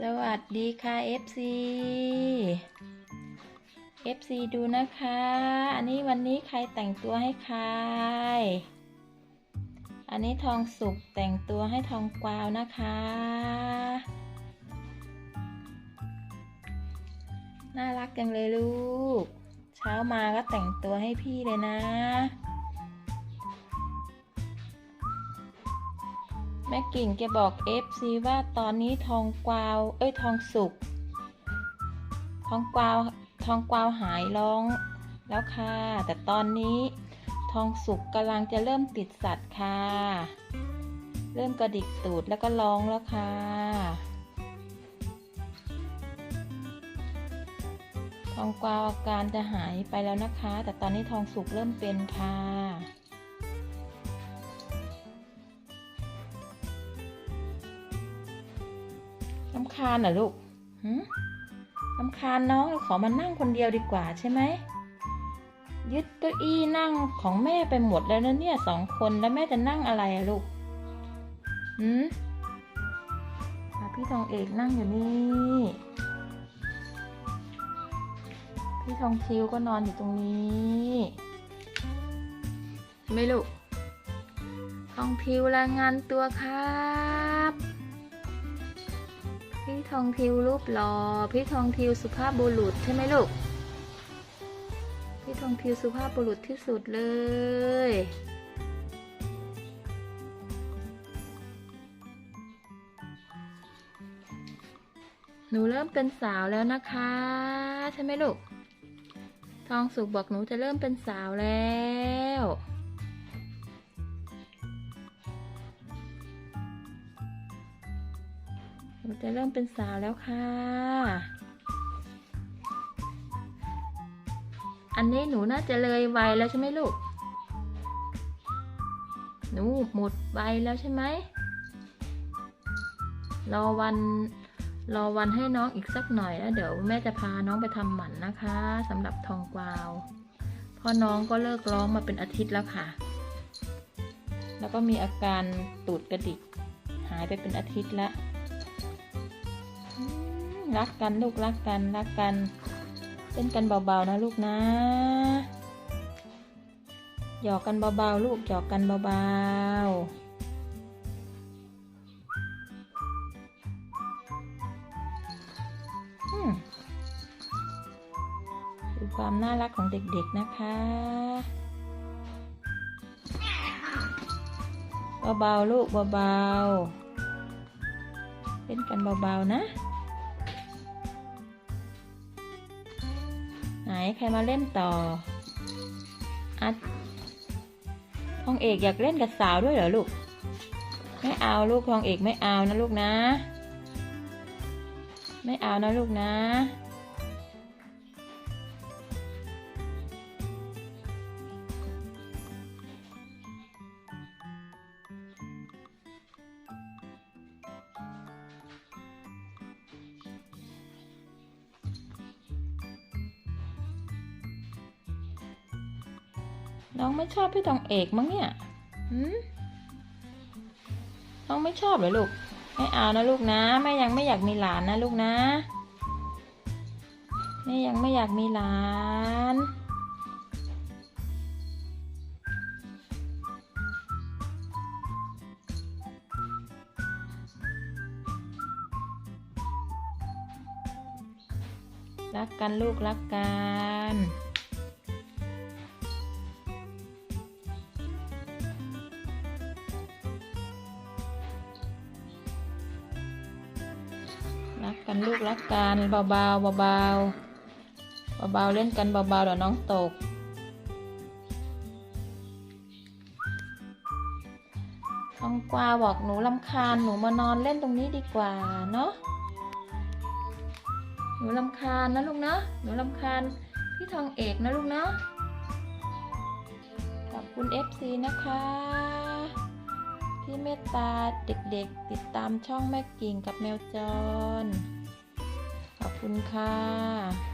สวัสดีค่ะ FC FC ดูนะคะ อันนี้วันนี้ใครแต่งตัวให้ใคร อันนี้ทองสุกแต่งตัวให้ทองกวาวนะคะ น่ารักจังเลยลูก เช้ามาก็แต่งตัวให้พี่เลยนะ ม่กิ่งแกบอก FC ว่าตอนนี้ทองกวาว เอ้ยทองสุก ทองกวาว ทองกวาวหายร้องแล้วค่ะ แต่ตอนนี้ทองสุกกำลังจะเริ่มติดสัตว์ค่ะ เริ่มกระดิกตูดแล้วก็ร้องแล้วค่ะ ทองกวาวอาการจะหายไปแล้วนะคะ แต่ตอนนี้ทองสุกเริ่มเป็นค่ะำคาญเหรอลูกหืมลำคาญน้องขอมานั่งคนเดียวดีกว่าใช่ไหม ยึดเก้าอี้นั่งของแม่ไปหมดแล้วนะเนี่ยสองคนแล้วแม่จะนั่งอะไรอะลูกหืมอะพี่ทองเอกนั่งอยู่นี่ พี่ทองคิวก็นอนอยู่ตรงนี้เห็นไหม่ลูกทองทิวรายงานตัวครับ พี่ทองทิวรูปหล่อพี่ทองทิวสุภาพบุรุษใช่ไหมลูก พี่ทองทิวสุภาพบุรุษที่สุดเลย หนูเริ่มเป็นสาวแล้วนะคะ ใช่ไหมลูก ทองสุกบอกหนูจะเริ่มเป็นสาวแล้ว หนูจะเริ่มเป็นสาวแล้วค่ะ อันนี้หนูน่าจะเลยวัยแล้วใช่ไหมลูก หนูหมดวัยแล้วใช่ไหม รอวันรอวันให้น้องอีกสักหน่อยแล้วเดี๋ยวแม่จะพาน้องไปทำหมันนะคะสำหรับทองกวาวพราะน้องก็เลิกร้องมาเป็นอาทิตย์แล้วค่ะ แล้วก็มีอาการตูดกระดิกหายไปเป็นอาทิตย์แล้ว รักกันลูกรักกันรักกันเล่นกันเบาๆนะลูกนะ หยอกกันเบาๆลูกหยอกกันเบาๆอืมดูความน่ารักของเด็กๆนะคะ เบาๆลูกเบาๆเล่นกันเบาๆนะ ใครมาเล่นต่ออัดทองเอกอยากเล่นกับสาวด้วยเหรอลูก ไม่เอาลูกทองเอกไม่เอานะลูกนะ ไม่เอานะลูกนะ น้องไม่ชอบพี่ทองเอกมั้งเนี่ยหืมน้องไม่ชอบเหรอลูก ไม่เอานะลูกนะ แม่ยังไม่อยากมีหลานนะลูกนะ แม่ยังไม่อยากมีหลานรักกันลูกรักกัน กันลูกรักกันเบาๆเบาๆเบาๆเบาเล่นกันเบาๆเดี๋ยวน้องตกทองกวาบอกหนูลำคาญหนูมานอนเล่นตรงนี้ดีกว่าเนาะหนูลำคาญนะลูกเนาะหนูลำคาญพี่ทองเอกนะลูกเนาะขอบคุณ FC นะคะที่เมตตาเด็กๆ ติดตามช่องแม่กิ่งกับแมวจร ขอบคุณค่ะ